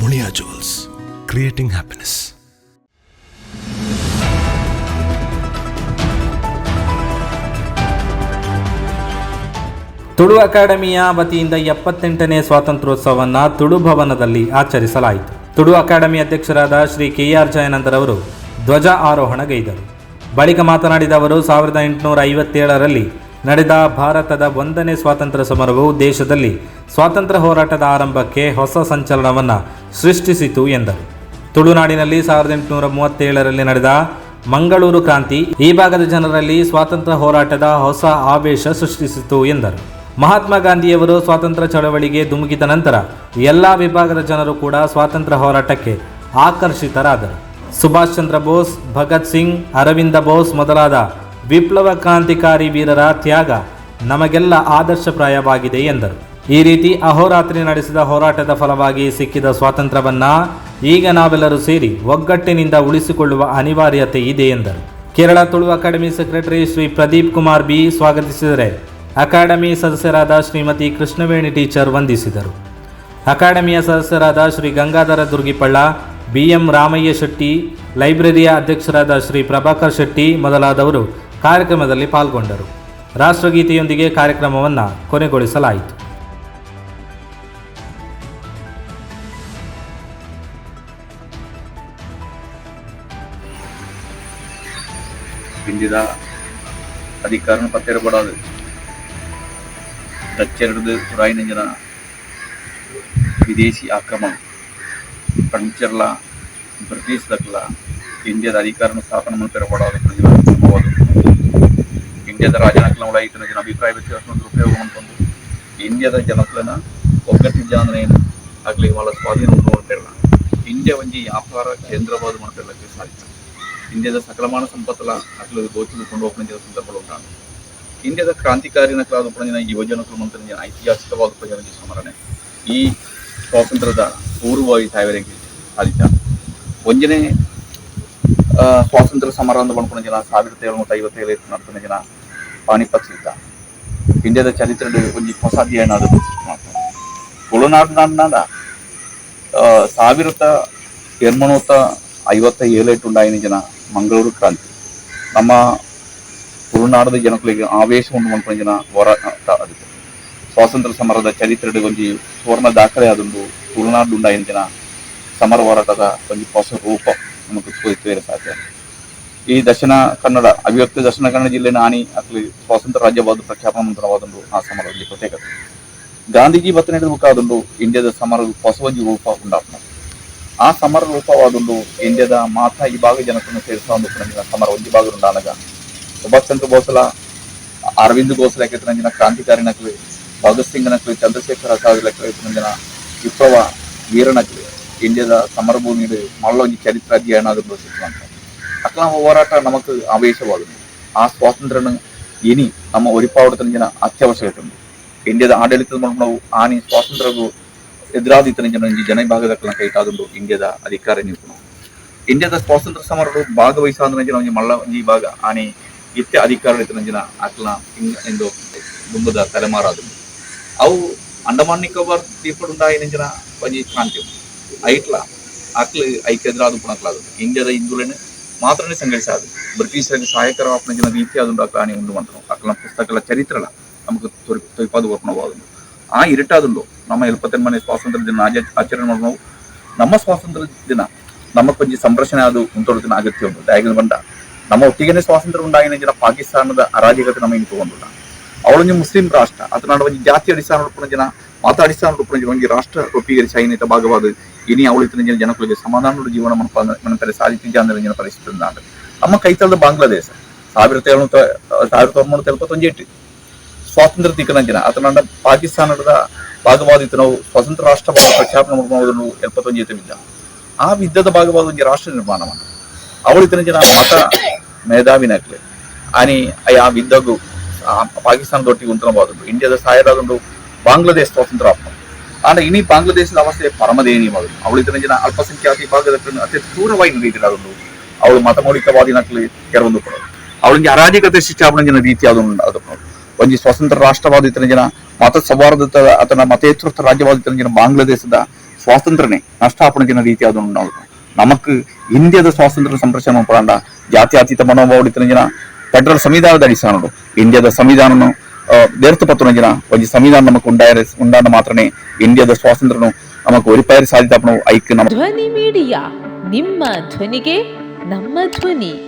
Muliya jewels creating happiness Tulu ಅಕಾಡೆಮಿಯ ವತಿಯಿಂದ ಎಪ್ಪತ್ತೆಂಟನೇ ಸ್ವಾತಂತ್ರ್ಯೋತ್ಸವವನ್ನು ತುಳು ಭವನದಲ್ಲಿ ಆಚರಿಸಲಾಯಿತು. ತುಳು ಅಕಾಡೆಮಿ ಅಧ್ಯಕ್ಷರಾದ ಶ್ರೀ ಕೆ ಆರ್ ಜಯನಂದರವರು ಧ್ವಜ ಆರೋಹಣಗೈದರು ಬಳಿಕ ಮಾತನಾಡಿದ ಅವರು ಸಾವಿರದ ಎಂಟುನೂರ ಐವತ್ತೇಳರಲ್ಲಿ ನಡೆದ ಭಾರತದ ಒಂದನೇ ಸ್ವಾತಂತ್ರ್ಯ ಸಮರವು ದೇಶದಲ್ಲಿ ಸ್ವಾತಂತ್ರ್ಯ ಹೋರಾಟದ ಆರಂಭಕ್ಕೆ ಹೊಸ ಸಂಚಲನವನ್ನು ಸೃಷ್ಟಿಸಿತು ಎಂದರು. ತುಳುನಾಡಿನಲ್ಲಿ ಸಾವಿರದ ಎಂಟುನೂರ ಮೂವತ್ತೇಳರಲ್ಲಿ ನಡೆದ ಮಂಗಳೂರು ಕ್ರಾಂತಿ, ಈ ಭಾಗದ ಜನರಲ್ಲಿ ಸ್ವಾತಂತ್ರ್ಯ ಹೋರಾಟದ ಹೊಸ ಆವೇಶ ಸೃಷ್ಟಿಸಿತು ಎಂದರು. ಮಹಾತ್ಮ ಗಾಂಧಿಯವರು ಸ್ವಾತಂತ್ರ್ಯ ಚಳವಳಿಗೆ ಧುಮುಕಿದ ನಂತರ ಎಲ್ಲ ವಿಭಾಗದ ಜನರು ಕೂಡ ಸ್ವಾತಂತ್ರ್ಯ ಹೋರಾಟಕ್ಕೆ ಆಕರ್ಷಿತರಾದರು. ಸುಭಾಷ್ ಚಂದ್ರ ಬೋಸ್, ಭಗತ್ ಸಿಂಗ್, ಅರವಿಂದ ಬೋಸ್ ಮೊದಲಾದ ವಿಪ್ಲವ ಕ್ರಾಂತಿಕಾರಿ ವೀರರ ತ್ಯಾಗ ನಮಗೆಲ್ಲ ಆದರ್ಶಪ್ರಾಯವಾಗಿದೆ ಎಂದರು. ಈ ರೀತಿ ಅಹೋರಾತ್ರಿ ನಡೆಸಿದ ಹೋರಾಟದ ಫಲವಾಗಿ ಸಿಕ್ಕಿದ ಸ್ವಾತಂತ್ರ್ಯವನ್ನ ಈಗ ನಾವೆಲ್ಲರೂ ಸೇರಿ ಒಗ್ಗಟ್ಟಿನಿಂದ ಉಳಿಸಿಕೊಳ್ಳುವ ಅನಿವಾರ್ಯತೆ ಇದೆ ಎಂದರು. Kerala Tulu academy secretary Shri Pradeep Kumar B ಸ್ವಾಗತಿಸಿದರೆ academy ಸದಸ್ಯರಾದ ಶ್ರೀಮತಿ ಕೃಷ್ಣವೇಣಿ ಟೀಚರ್ ವಂದಿಸಿದರು. ಅಕಾಡೆಮಿಯ ಸದಸ್ಯರಾದ ಶ್ರೀ ಗಂಗಾಧರ ದುರ್ಗಿಪಳ್ಳ, ಬಿ ಎಂ ರಾಮಯ್ಯ ಶೆಟ್ಟಿ, ಲೈಬ್ರರಿಯ ಅಧ್ಯಕ್ಷರಾದ ಶ್ರೀ ಪ್ರಭಾಕರ್ ಶೆಟ್ಟಿ ಮೊದಲಾದವರು ಕಾರ್ಯಕ್ರಮದಲ್ಲಿ ಪಾಲ್ಗೊಂಡರು ರಾಷ್ಟ್ರಗೀತೆಯೊಂದಿಗೆ ಕಾರ್ಯಕ್ರಮವನ್ನು ಕೊನೆಗೊಳಿಸಲಾಯಿತು ഇന്ത്യയുടെ അധികാരം പത്തേരപ്പെടാതെ ഡച്ചരുടെ തുറായിനെഞ്ചിന ವಿದೇಶಿ ಆಕ್ರಮಣ ಫ್ರೆಂಚರ್ಲ ಬ್ರಿಟಿಷ್ ದಕ್ಲ ಇಂಡಿಯಾದ ಅಧಿಕಾರನ ಸ್ಥಾಪನೆ ಮಾಡ್ತಿರಬಾರ್ದು ಸಂಭವವಾದ ಇಂಡಿಯಾದ ರಾಜನಕಲನಗಳು ಐತನ ಜನ ಅಭಿಪ್ರಾಯ ವ್ಯತ್ಯಾಸ ಉಪಯೋಗ ಅಂತಂದು ಇಂಡಿಯಾದ ಜನಕಲನ ಒಗ್ಗಟ್ಟಿನ ಏನು ಆಗಲಿ ಭಾಳ ಸ್ವಾಧೀನವನ್ನು ಮಾಡ್ತಿರಲ್ಲ ಇಂಡಿಯಾ ಒಂಜಿ ವ್ಯಾಪಾರ ಕೇಂದ್ರವಾದ ಮಾಡ್ತಿರಲಿಕ್ಕೆ ಸಾಧ್ಯ ಇಂಡಿಯಾದ ಸಕಲಮಾನ ಸಂಪತ್ತಲ ಅಟ್ಲ ಗೋಚರಿಸಿಕೊಂಡು ಒಪ್ಪಂದಿನ ಸಂದರ್ಭಗಳು ಉಂಟಾ ಇಂಡಿಯಾದ ಕ್ರಾಂತಿಕಾರಿ ನಕಲಾದ ಜನ ಯುವಜನಕರು ಮಂತ್ರ ಐತಿಹಾಸಿಕವಾದ ಉಪಜನ ಸ್ಮರಣೆ ಈ ಸ್ವಾತಂತ್ರ್ಯದ ಪೂರ್ವ ಈ ಸಾವಿರಕ್ಕೆ ಸಾಧ್ಯ ಒಂಜನೇ ಸ್ವಾತಂತ್ರ್ಯ ಸಮಾರಂಭ ಮಾಡ್ಕೊಂಡ ಜನ ಸಾವಿರದ ಏಳ್ನೂರ ಐವತ್ತೇಳು ಜನ ಪಾಣಿಪತ್ ಯುದ್ಧ ಇಂಡಿಯಾದ ಚರಿತ್ರೆ ಒಂದು ಹೊಸ ಅಧ್ಯಯನ ಅದು ತುಳುನಾಡಿನಾಡ ಸಾವಿರದ ಎರ್ಮನೂತ ಐವತ್ತ ಏಳೆಂಟುಂಡಾಯಿನ ಜನ ಮಂಗಳೂರು ಕ್ರಾಂತಿ ನಮ್ಮ ತುಳುನಾಡದ ಜನಗಳಿಗೆ ಆವೇಶ ಉಂಟು ಮಾಡ್ಕೊಂಡ ಜನ ಹೋರಾಟ ಆಗುತ್ತೆ ಸ್ವಾತಂತ್ರ್ಯ ಸಮರದ ಚರಿತ್ರೆ ಒಂದು ಸುವರ್ಣ ದಾಖಲೆ ಆದುಂಡು ತುಳುನಾಡುಂಡಾಯಿನ ಜನ ಸಮರ ಹೋರಾಟದ ಒಂದು ಹೊಸ ರೂಪ ನಮಗೆ ತೋರಿಸುವ ಸಾಧ್ಯ ಈ ದಕ್ಷಿಣ ಕನ್ನಡ ಅಭಿವ್ಯಕ್ತಿ ದಕ್ಷಿಣ ಕನ್ನಡ ಜಿಲ್ಲೆನ ಆನಿ ಅಕ್ಲಿ ಸ್ವಾತಂತ್ರ್ಯ ರಾಜ್ಯವಾದ ಪ್ರಖ್ಯಾಪನ ಮಂತ್ರವಾದುಂಡು ಆ ಸಮರದಲ್ಲಿ ಪ್ರತ್ಯೇಕತೆ ಗಾಂಧೀಜಿ ಬತ್ತನೆ ಮುಖಾದುಂಡು ಇಂಡಿಯಾದ ಸಮರ ಹೊಸ ಒಂಜಿ ರೂಪ ಉಂಡಾಪನ ಆ ಸಮರ ರೂಪವಾದುಂಡು ಇಂಡಿಯಾದ ಮಾತಾ ಈ ಭಾಗ ಜನಕನ್ನು ಸೇರಿಸುವ ಒಂದು ಪುನಃ ಸಮರ ಒಂಜಿ ಭಾಗ ಉಂಡಾನಗ ಸುಭಾಷ್ ಚಂದ್ರ ಬೋಸ್ಲ ಅರವಿಂದ್ ಗೋಸ್ಲ ಕೆತ್ತನಂಜಿನ ಕ್ರಾಂತಿಕಾರಿ ನಕಲಿ ಭಗತ್ ಸಿಂಗ್ ನಕಲಿ ಚಂದ್ರಶೇಖರ್ ಆಜಾದ್ ಲೆಕ್ಕ ನಂಜಿನ ವಿಪ್ಲವ ವೀರನಕಲಿ ಇಂಡಿಯಾದ ಸಮರ ಭೂಮಿಯಲ್ಲಿ ಮಲ್ಲ ಒಂಜಿ ಚರಿತ್ರೆ ಅಧ್ಯಯನ ಆದ್ರು ಅಂತ ಅಕ್ಲ ಹೋರಾಟ ನಮಕ್ ಆವೇಶವಾದುಂಡು ಆ ಸ್ವಾತಂತ್ರ್ಯನ ಇನಿ ನಮ್ಮ ಒರಿಪಾವಡತನ ಅತ್ಯವಶ್ಯಕತೆ ಉಂಟು ಇಂಡಿಯಾದ ಆಡಳಿತದ ಮೂಲಕ ನಾವು ಆನಿ ಸ್ವಾತಂತ್ರ್ಯಗೂ ಎದುರಾದಿತನ ಜನ ಒಂಜಿ ಜನ ವಿಭಾಗದ ಕೈತಾದುಂಡು ಇಂಡಿಯಾದ ಅಧಿಕಾರ ನಿಪುಣ ಇಂಡಿಯಾದ ಸ್ವಾತಂತ್ರ್ಯ ಸಮರ ಭಾಗವಹಿಸಾದ ಜನ ಒಂಜಿ ಮಲ್ಲ ಒಂಜಿ ಭಾಗ ಆನಿ ಇತ್ತೆ ಅಧಿಕಾರ ಇತನ ಅಕ್ಲ ಇಂಗ್ ಎಂದು ದುಂಬದ ತಲೆಮಾರಾದು ಅವು ಅಂಡಮಾನ್ ನಿಕೋಬಾರ್ ದ್ವೀಪಡುಂಡಾಯಿನ ಜನ ಒಂಜಿ ಕ್ರಾಂತಿ ಐಟ್ಲ ಅಕ್ಲ ಐಕ್ಯ ಎದುರಾದ ಪುಣಕ್ಲಾದು ಇಂಡಿಯಾದ ಹಿಂದುಳನೆ മാത്രമേ സംഘടിച്ചത് ബ്രിട്ടീഷുകാർക്ക് സഹായകരമാക്കണമെങ്കിൽ നീത്യാതുണ്ടാക്കാനേ ഉണ്ട് മാത്രം അక్కడ പുസ്തകಗಳ ചരിത്രല ನಮಗೆ തൊയ്പാത് ഓർക്കണമാകുന്നു ಆ ಇರಿಟಾದುಂಡು ನಮ್ಮ ಎಲ್ಪತ್ತನ ಮನೆ ಸ್ವಾತಂತ್ರ್ಯ ದಿನ ಆಚರಣೆ ಮಾಡೋದು ನಮ್ಮ ಸ್ವಾತಂತ್ರ್ಯ ದಿನ, ನಮ್ಮ ಕೊಂಚ ಸಂರಕ್ಷಣೆ ಅದು ಮುಂದುವರೆದಿನ ಅಗತ್ಯ ಉಂಟು ಯಾಕಂದ್ರೆ ಬಂದ ನಮ್ಮ ಒಟ್ಟಿಗೆ ಸ್ವಾತಂತ್ರ್ಯ ಉಂಡಾಗಿನ ಜನ ಪಾಕಿಸ್ತಾನದ ಅರಾಜಕತೆ ನಮ್ಮ ಹಿಂಗೆ ತಗೊಂಡಿಲ್ಲ ಅವಳೊಂದು ಮುಸ್ಲಿಂ ರಾಷ್ಟ್ರ ಅದನ್ನ ಜಾತಿ ಅಡಿಸ್ತಾನ ರೂಪಣ ಜನ ಮತ ಅಡಿಸ್ತಾನ ರೂಪಣ ಜನ ರಾಷ್ಟ್ರ ರೂಪೀಕರಿಸಿ ಐನೈತ ಭಾಗವಾದ ಇನಿ ಅವಳಿತಿನ ಜನ ಜನಗಳಿಗೆ ಸಮಾಧಾನದ ಜೀವನ ಮನಪ ಮನಪರೆ ಸಾಧಿತ ಜನ ಜನ ಪರಿಸ್ಥಿತಿ ಉಂಟಾಗ ನಮ್ಮ ಕೈತಲದ ಬಾಂಗ್ಲಾದೇಶ ಸಾವಿರದ ಏಳ್ನೂರ ಸಾವಿರದ ಒಂಬೈನೂರ ಎಪ್ಪತ್ತೊಂದು ಎಟ್ಟು ಸ್ವಾತಂತ್ರ್ಯ ತಿಕ್ಕನಂಚಿನ ಆತನ ಪಾಕಿಸ್ತಾನದ ಭಾಗವಾದಿತ್ತು ನಾವು ಸ್ವತಂತ್ರ ರಾಷ್ಟ್ರ ಪ್ರಖ್ಯಾಪನೆ ಮಾಡ್ಕೊಂಡು ಎಪ್ಪತ್ತೊಂದು ಜೊತೆ ಆ ಯುದ್ಧದ ಭಾಗವಾದ ಒಂದು ರಾಷ್ಟ್ರ ನಿರ್ಮಾಣ ಮಾಡಿ ಅವಳಿತನ ಜನ ಮತ ಮೇಧಾವಿನಕ್ಲೆ आणि ಆ ಯುದ್ಧಗೂ ಪಾಕಿಸ್ತಾನದೊಟ್ಟಿಗೆ ಉಂಟನವಾದದ್ದು ಇಂಡಿಯಾದ ಸಹಾಯರಾದೊಂದು ಬಾಂಗ್ಲಾದೇಶ ಸ್ವಾತಂತ್ರ್ಯ ಆತ್ಮ ಆಂಡ ಇನಿ ಬಾಂಗ್ಲಾದೇಶದ ಅವಸ್ಥೆ ಪರಮದಯನೀಯವಾದದ್ದು ಅವಳಿತನ ಜನ ಅಲ್ಪಸಂಖ್ಯಾತಿ ಭಾಗದ ಅತಿ ಕ್ರೂರವಾಗಿ ಅದೊಂದು ಅವಳು ಮತಮೌಲಿಕವಾದಿ ನಕಲಿ ಕೆಲವೊಂದು ಕೊಡೋದು. ಅವಳಿಗೆ ಅರಾಜಕತೆ ಶಿಕ್ಷಾಪನ ಜನ ರೀತಿ ಅದನ್ನು ಅದನ್ನು ಒಂದು ಸ್ವತಂತ್ರ ರಾಷ್ಟ್ರವಾದ ಇತರ ಜನ ಮತ ಸೌಹಾರ್ದ ಅಥವಾ ಮತೇತೃತ್ವ ರಾಜ್ಯವಾದ ಇತರ ಜನ ಬಾಂಗ್ಲಾದೇಶದ ಸ್ವಾತಂತ್ರ್ಯನೇ ನಷ್ಟಾಪಣ ಜನ ರೀತಿ ಅದನ್ನು ನಾವು ನಮಕ್ ಇಂಡಿಯಾದ ಸ್ವಾತಂತ್ರ್ಯ ಸಂರಕ್ಷಣೆ ಪಡಂಡ ಜಾತ್ಯತೀತ ಮನೋಭಾವ ಇತರ ಜನ ಫೆಡರಲ್ ಸಂವಿಧಾನದ ಅಡಿസ്ഥാನಡು ಇಂಡಿಯಾದ ಸಂವಿಧಾನನು ದೇರ್ತು ಪತ್ರ ಜನ ಒಂದು ಸಂವಿಧಾನ ನಮಗೆ ಉಂಡಾಯ ಇಂಡಿಯಾದ ಸ್ವಾತಂತ್ರ್ಯನು ನಮಗೆ ಒರಿಪಾಯರಿ ಸಾಧ್ಯತೆ ಐಕ್ ನಮ್ಮ ಧ್ವನಿ ಮೀಡಿಯಾ ನಿಮ್ಮ ಧ್ವನಿಗೆ ನಮ್ಮ ಧ್ವನಿ.